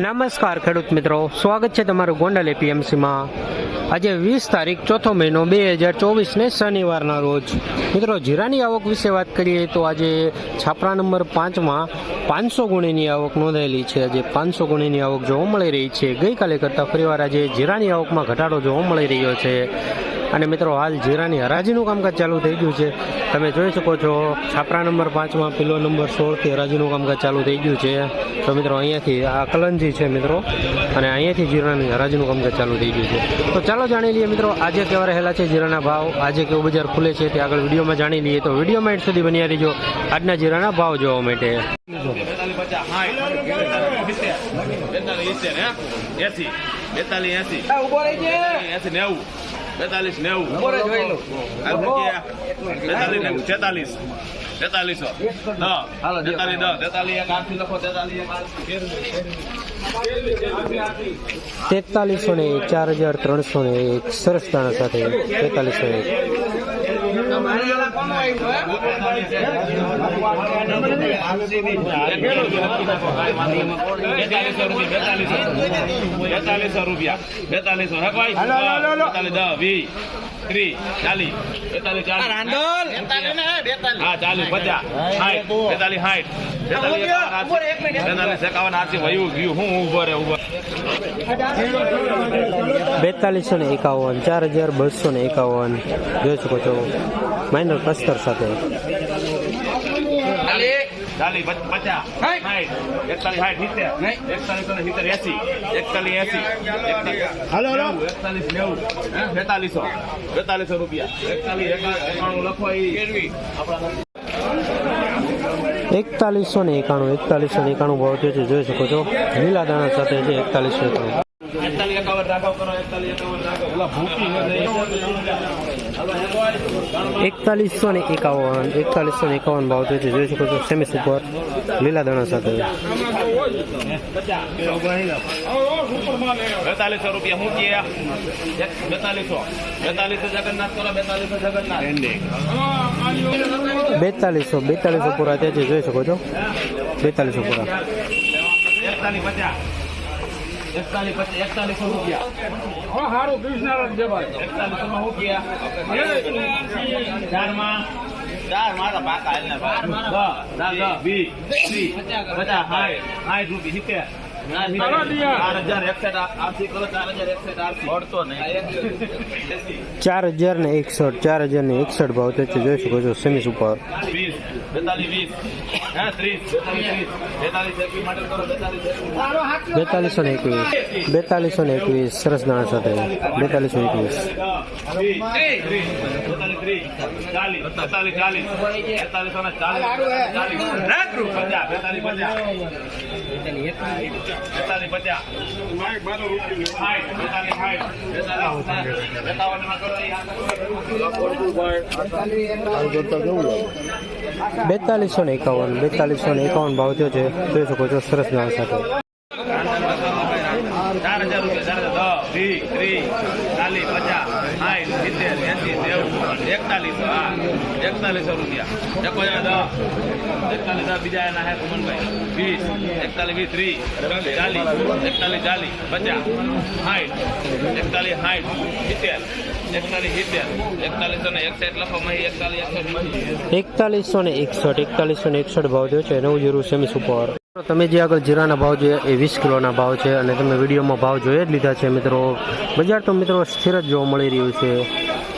નમસ્કાર ખેડૂત મિત્રો, સ્વાગત છે તમારું ગોંડલ એપીએમસીમાં. આજે વીસ તારીખ, ચોથો મહિનો, બે હજાર ચોવીસને શનિવારના રોજ. મિત્રો, જીરાની આવક વિશે વાત કરીએ તો આજે છાપરા નંબર પાંચમાં પાંચસો ગુણીની આવક નોંધાયેલી છે. આજે પાંચસો ગુણીની આવક જોવા મળી રહી છે. ગઈકાલે કરતાં ફરીવાર આજે જીરાની આવકમાં ઘટાડો જોવા મળી રહ્યો છે. અને મિત્રો હાલ જીરાની હરાજીનું કામકાજ ચાલુ થઈ ગયું છે. તમે જોઈ શકો છો છાપરા નંબર પાંચમાં પિલો નંબર સોળથી હરાજીનું કામકાજ ચાલુ થઈ ગયું છે. તો મિત્રો અહીંયાથી આ કલંજી છે મિત્રો અને અહીંયાથી જીરાની હરાજીનું કામકાજ ચાલુ થઈ ગયું છે. તો ચાલો જાણી લઈએ મિત્રો આજે કેવા રહેલા છે જીરાના ભાવ? આજે કેવું બજાર ખુલે છે તે આગળ વિડીયોમાં જાણી લઈએ. તો વિડીયોમાં એટ સુધી બન્યા રહીજો. આજના જીરાના ભાવ જોવા માટે. બેતાલીસ એસી. બેતાલીસ એસી. એસી નેવું. બેતાલીસ નેવું. બેતાલીસ નેવું. તેતાલીસો દસ તેતાલીસ દસ તેતાલીસ એક આઠથી લખો તેતાલીસ એક આઠથી. તેતાલીસો ને ચાર હજાર ત્રણસો ને એક સરસ દાણા સાથે તેતાલીસો એક બેતાલીસો રૂપિયા બેતાલીસો રૂપિયા બેતાલીસો દસ વીસ ત્રીસ ચાલીસ બેતાલીસ ચાલીસ હા ચાલીસ પચાસ સાઠ બેતાલીસ સાઠ બેતાલીસ એકાવન આસી વયું ગયું હું ઊભો રે ઊભો બેતાલીસો ને એકાવન ચાર હજાર બસો ને એકાવન. જોઈ શકો છો માઇનર કસ્તર સાથે? બેતાલીસો. રૂપિયા. એકતાલીસો ને એકાણું એકતાલીસો ને એકાણું ભાવ થયો છે જોઈ શકો છો. લીલા દાણા સાથે છે એકતાલીસો એકાણું. એકતાલીસ ને એકાવન એકતાલીસો ને એકાવન ભાવ થયો છે. જોઈ શકો છો સેમી સુપર લીલા દાણા સાથે. બેતાલીસો રૂપિયા હું કે બેતાલીસો. બેતાલીસો જગન્નાથ કરો બેતાલીસો જગન્નાથ. બેતાલીસો બેતાલીસો પૂરા થયા છે. જોઈ શકો છો. બેતાલીસો પૂરા. એકતાલીસ રૂપિયા. હા સારું રૂપિયા. એકતાલીસો માં ચારમાં. ચાર મારા પાકા એટલે દસ દસ દસ વીસ ત્રીસ પચાસ સાઠ સાઠ રૂપિયા. સિત્તેર. ચાર હજાર ને એકસઠ ચાર હજાર ને એકસઠ ભાવ થયો જોઈ શકો છો સેમી સુપર. વીસ. બેતાલીસ વીસ હે ત્રીસ બેતાલીસ ત્રીસ બેતાલીસ એકવીસ માટે કરો બેતાલીસ એકવીસ બેતાલીસો ને એકવીસ બેતાલીસો ને એકવીસ સરસ દાણા સાથે બેતાલીસો એકવીસ બેતાલીસો ને એકાવન બેતાલીસો ને એકાવન ભાવ થયો છે. જોઈ શકો છો સરસ નામ સાથે ચાર હજાર રૂપિયા ચાર હજાર દસ વીસ ત્રીસ ચાલીસ પચાસ સાઠ સિત્તેર એસી નેવું એકતાલીસો, હા. એકતાલીસો રૂપિયા. એક હજાર દસ એકતાલીસ બીજા એના હે કુમનભાઈ વીસ. એકતાલીસ વીસ, ત્રીસ. ચાલીસ. એકતાલીસ ચાલીસ, પચાસ. સાઠ. એકતાલીસ સાઠ, સિત્તેર. એકતાલીસો ને એકસઠ એકતાલીસો ને એકસઠ ભાવ થયો છે, નવ જીરો સેમી સુપર. તમે જે આગળ જીરાના ભાવ છે એ વીસ કિલોના ભાવ છે અને તમે વિડીયોમાં ભાવ જોઈ જ લીધા છે, મિત્રો. બજાર તો, મિત્રો, સ્થિર જ જોવા મળી રહ્યું છે.